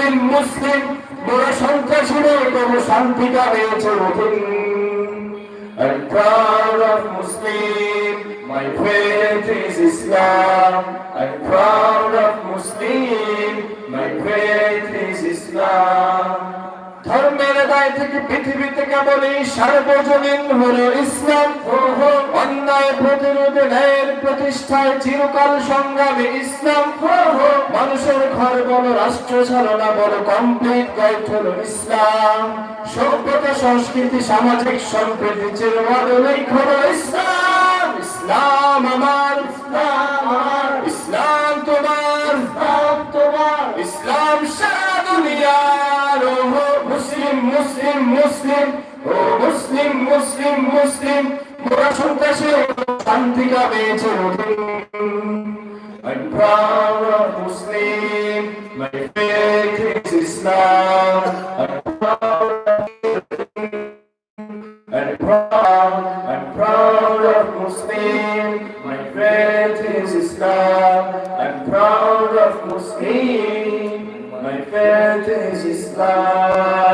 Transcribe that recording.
মুসলিম মুসলিম, বড় সন্ত্রাসীদের কোনো শান্তিটা হয়েছে I'm proud of Muslim. My faith is Islam. I'm proud of Muslim. My faith is Islam. ধর্মের দায় থেকে পৃথিবীতে কেবল এই সার্বজনীন হলো ইসলাম অন্যায় প্রতিরোধে ন্যায়ের প্রতিষ্ঠায় চিরকাল সংগ্রামে ইসলাম মানুষের ঘর বড় রাষ্ট্র চালনা বড় কমপ্লিট গাইড হলো ইসলাম। সভ্যতা সংস্কৃতি সামাজিক সম্প্রীতি চিরমাদলেই হলো ইসলাম। ইসলাম আমার ইসলাম আমার ইসলাম তোমার। ইসলাম তোমার। ইসলাম সারা দুনিয়ার ও মুসলিম মুসলিম মুসলিম ও মুসলিম মুসলিম মুসলিম। মোরা সন্ত্রাসে শান্তি গাবে I'm proud Islam. I'm proud I'm proud, I'm proud of Muslim, my faith is Islam. I'm proud of Muslim, my faith is Islam.